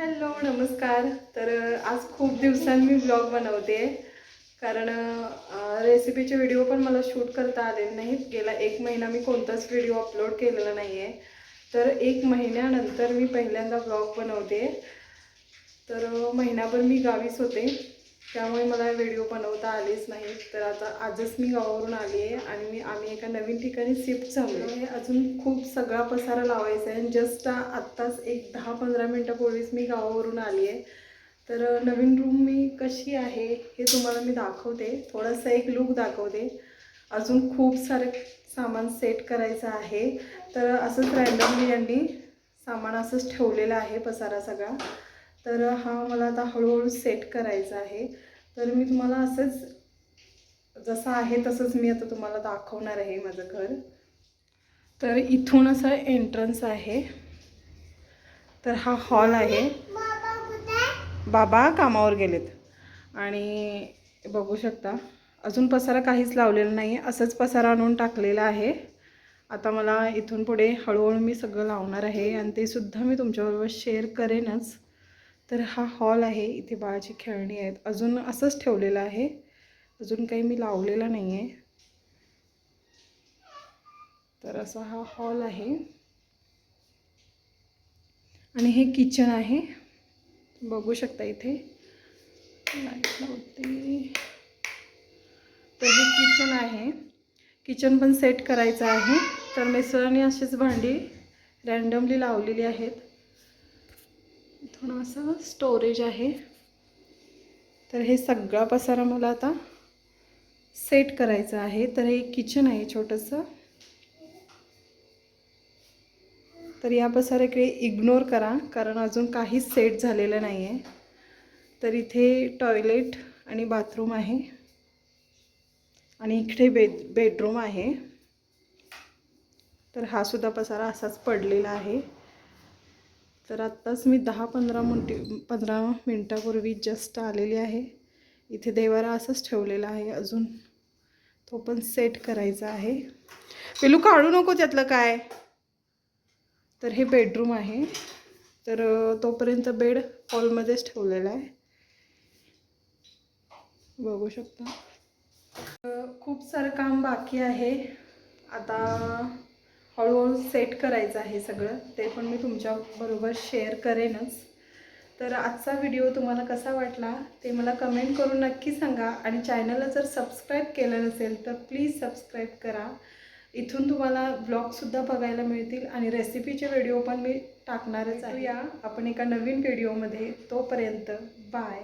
Hello नमस्कार. तर आज खूप दिवसांनी मी ब्लॉग बनवते. कारण रेसिपीचे व्हिडिओ पण मला शूट करता आलेले नाहीत. गेला एक महिना मी कोणताच व्हिडिओ अपलोड केलेला नाही आहे तर एक महिन्यानंतर मी पहिल्यांदा ब्लॉग बनवते. तर महिनाभर मी गावीच होते. त्यामुळे मला व्हिडिओ बनवता आलेच नाही. तर आता आजच मी गावावरून आली आहे आणि मी आम्ही एका नवीन ठिकाणी शिफ्ट झालो आहे अजून खूप सगळा पसारा लावायचा आहे. आणि जस्ट आत्ताच एक दहा पंधरा मिनटापूर्वीच मी गावावरून आली आहे. तर नवीन रूम मी कशी आहे हे तुम्हाला मी दाखवते. थोडासा एक लुक दाखवते. अजून खूप सारे सामान सेट करायचं आहे. तर असंच रॅन्डमली यांनी सामान असंच ठेवलेलं आहे पसारा सगळा. तर हा मला आता हळूहळू सेट करायचा आहे. तर मी तुम्हाला असंच जसं आहे तसंच मी आता तुम्हाला दाखवणार आहे माझं घर. तर इथून असं एंट्रन्स आहे. तर हा हॉल आहे. बाबा कामावर गेलेत. आणि बघू शकता अजून पसारा काहीच लावलेला नाही आहे असंच पसारा आणून टाकलेला आहे. आता मला इथून पुढे हळूहळू मी सगळं लावणार आहे आणि ते सुद्धा मी तुमच्याबरोबर शेअर करेनच. तर हा हॉल आहे इथे बाळाची खेळणी आहेत. अजून असंच ठेवलेलं आहे. अजून काही मी लावलेला नाही आहे तर असा हा हॉल आहे. आणि हे किचन आहे. बघू शकता इथे. लाइट लावते. तर हे किचन आहे. किचन पण सेट करायचं आहे. तर मिस्टरांनी अशीच भांडी रँडमली लावलेली आहेत. असं स्टोरेज आहे. तर हे सगळा पसारा मला आता सेट करायचं आहे. तर हे किचन आहे छोटंसं. तर या पसाऱ्याकडे इग्नोर करा कारण अजून काहीच सेट झालेलं नाही आहे तर इथे टॉयलेट आणि बाथरूम आहे. आणि इकडे बेड बेडरूम आहे. तर हा सुद्धा पसारा असाच पडलेला आहे. तर आत्ताच मी दहा पंधरा मिनटी पंधरा मिनटापूर्वी जस्ट आलेली आहे. इथे देवारा असंच ठेवलेला आहे अजून. तो पण सेट करायचा आहे. पेलू काढू नको त्यातलं काय? तर हे बेडरूम आहे. तर तोपर्यंत बेड हॉलमध्येच ठेवलेला आहे. बघू शकता. खूप सारं काम बाकी आहे. आता हळूहळू सेट करायचं आहे सगळं. ते पण मी तुमच्याबरोबर शेअर करेनच. तर आजचा व्हिडिओ तुम्हाला कसा वाटला ते मला कमेंट करून नक्की सांगा. आणि चॅनलला जर सबस्क्राईब केलं नसेल तर प्लीज सबस्क्राईब करा. इथून तुम्हाला ब्लॉगसुद्धा बघायला मिळतील आणि रेसिपीचे व्हिडिओ पण मी टाकणारच आहे. या आपण एका नवीन व्हिडिओमध्ये तोपर्यंत बाय